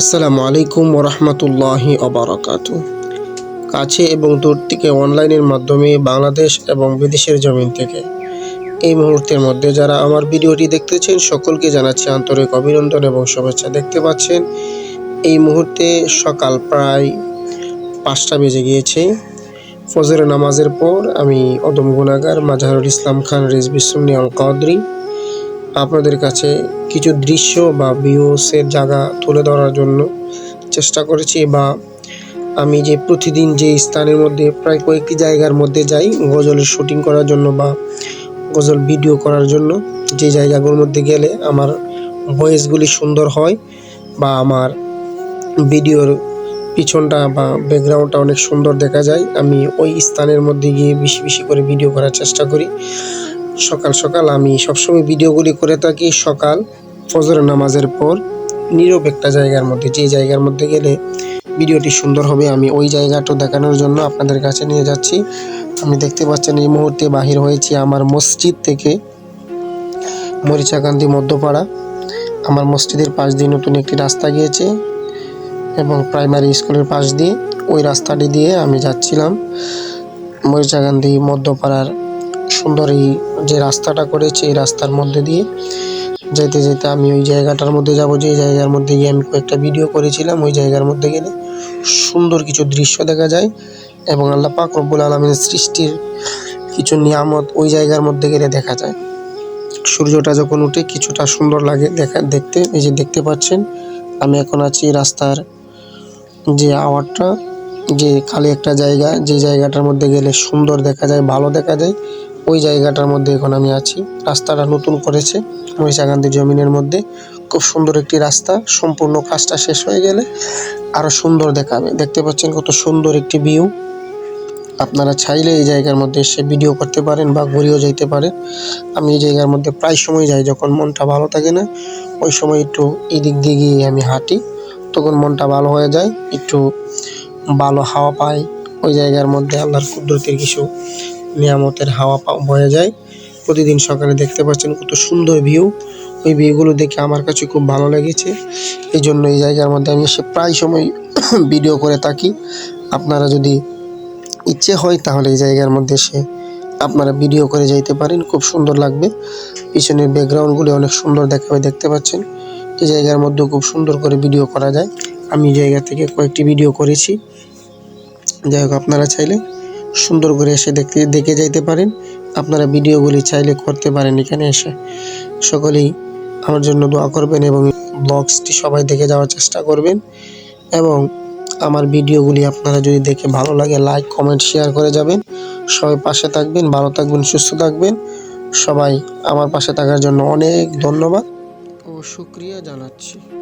আসসালামু আলাইকুম ওরহমতুল্লাহি অবরাকাত কাছে এবং দূর থেকে অনলাইনের মাধ্যমে বাংলাদেশ এবং বিদেশের জমিন থেকে। এই মুহূর্তের মধ্যে যারা আমার ভিডিওটি দেখতেছেন, সকলকে জানাচ্ছি আন্তরিক অভিনন্দন এবং শুভেচ্ছা। দেখতে পাচ্ছেন, এই মুহূর্তে সকাল প্রায় পাঁচটা বেজে গিয়েছে। ফজরের নামাজের পর আমি অদম গুনাগার মাজাহরুল ইসলাম খান রেজবি সুন্নি আল কাদরি আপনাদের কাছে কিছু দৃশ্য বা ভিউসের জায়গা তুলে ধরার জন্য চেষ্টা করেছি বা আমি যে প্রতিদিন যে স্থানের মধ্যে প্রায় কয়েকটি জায়গার মধ্যে যাই গজলের শুটিং করার জন্য বা গজল ভিডিও করার জন্য, যে জায়গাগুলোর মধ্যে গেলে আমার ভয়েসগুলি সুন্দর হয় বা আমার ভিডিওর পিছনটা বা ব্যাকগ্রাউন্ডটা অনেক সুন্দর দেখা যায়। আমি ওই স্থানের মধ্যে গিয়ে বেশি বেশি করে ভিডিও করার চেষ্টা করি। সকাল সকাল আমি সবসময় ভিডিওগুলি করে থাকি। সকাল ফজরের নামাজের পর নীরব একটা জায়গার মধ্যে, যে জায়গার মধ্যে গেলে ভিডিওটি সুন্দর হবে, আমি ওই জায়গাটা দেখানোর জন্য আপনাদের কাছে নিয়ে যাচ্ছি। আমি দেখতে পাচ্ছেন এই মুহূর্তে বাহির হয়েছি আমার মসজিদ থেকে মরিচাকান্দি মধ্যপাড়া। আমার মসজিদের পাশ দিয়ে নতুন একটি রাস্তা গিয়েছে এবং প্রাইমারি স্কুলের পাশ দিয়ে ওই রাস্তাটি দিয়ে আমি যাচ্ছিলাম মরিচাকান্দি মধ্যপাড়ার সুন্দর এই যে রাস্তাটা করেছে, এই রাস্তার মধ্যে দিয়ে যেতে যেতে আমি ওই জায়গাটার মধ্যে যাব। যে জায়গার মধ্যে গিয়ে আমি কয়েকটা ভিডিও করেছিলাম, ওই জায়গার মধ্যে গেলে সুন্দর কিছু দৃশ্য দেখা যায় এবং আল্লাহ পাক রব্বুল আলমিনের সৃষ্টির কিছু নিয়ামত ওই জায়গার মধ্যে গেলে দেখা যায়। সূর্যটা যখন উঠে কিছুটা সুন্দর লাগে দেখা, দেখতে, এই যে দেখতে পাচ্ছেন, আমি এখন আছি রাস্তার যে আওয়ারটা, যে খালি একটা জায়গা, যে জায়গাটার মধ্যে গেলে সুন্দর দেখা যায়, ভালো দেখা যায়। ওই জায়গাটার মধ্যে এখন আমি আছি। রাস্তাটা নতুন করেছে। মহিষাকান্দির জমিনের মধ্যে। খুব সুন্দর একটি রাস্তা। সম্পূর্ণ কাজটা শেষ হয়ে গেলে আরও সুন্দর দেখাবে। দেখতে পাচ্ছেন কত সুন্দর একটি ভিউ আপনারা চাইলে এই জায়গার মধ্যে এসে ভিডিও করতে পারেন বা ঘুরেও যেতে পারেন। আমি এই জায়গার মধ্যে প্রায় সময় যাই যখন মনটা ভালো থাকে না, ওই সময় একটু এদিক দিয়ে গিয়ে আমি হাঁটি। তখন মনটা ভালো হয়ে যায়, একটু ভালো হাওয়া পাই। ওই জায়গার মধ্যে আল্লাহর কুদরতের কিছু নিয়ামতের হাওয়া বয়ে যায়। প্রতিদিন সকালে দেখতে পাচ্ছেন কত সুন্দর ভিউ। ওই ভিউগুলো দেখে আমার কাছে খুব ভালো লেগেছে। এই জন্য এই জায়গার মধ্যে আমি এসে প্রায় সময় ভিডিও করে থাকি। আপনারা যদি ইচ্ছে হয় তাহলে এই জায়গার মধ্যে এসে আপনারা ভিডিও করে যাইতে পারেন। খুব সুন্দর লাগবে। পিছনের ব্যাকগ্রাউন্ডগুলি অনেক সুন্দর দেখাবে, দেখতে পাচ্ছেন। এই জায়গার মধ্যে খুব সুন্দর করে ভিডিও করা যায়। আমি জায়গা থেকে কয়েকটি ভিডিও করেছি। যাই হোক, আপনারা চাইলে সুন্দর করে এসে দেখতে, দেখে যাইতে পারেন। আপনারা ভিডিওগুলি চাইলে করতে পারেন এখানে এসে। সকলেই আমার জন্য দোয়া করবেন এবং ব্লগসটি সবাই দেখে যাওয়ার চেষ্টা করবেন। এবং আমার ভিডিওগুলি আপনারা যদি দেখে ভালো লাগে লাইক কমেন্ট শেয়ার করে যাবেন। সবাই পাশে থাকবেন, ভালো থাকবেন, সুস্থ থাকবেন। সবাই আমার পাশে থাকার জন্য অনেক ধন্যবাদ। ও শুক্রিয়া জানাচ্ছি।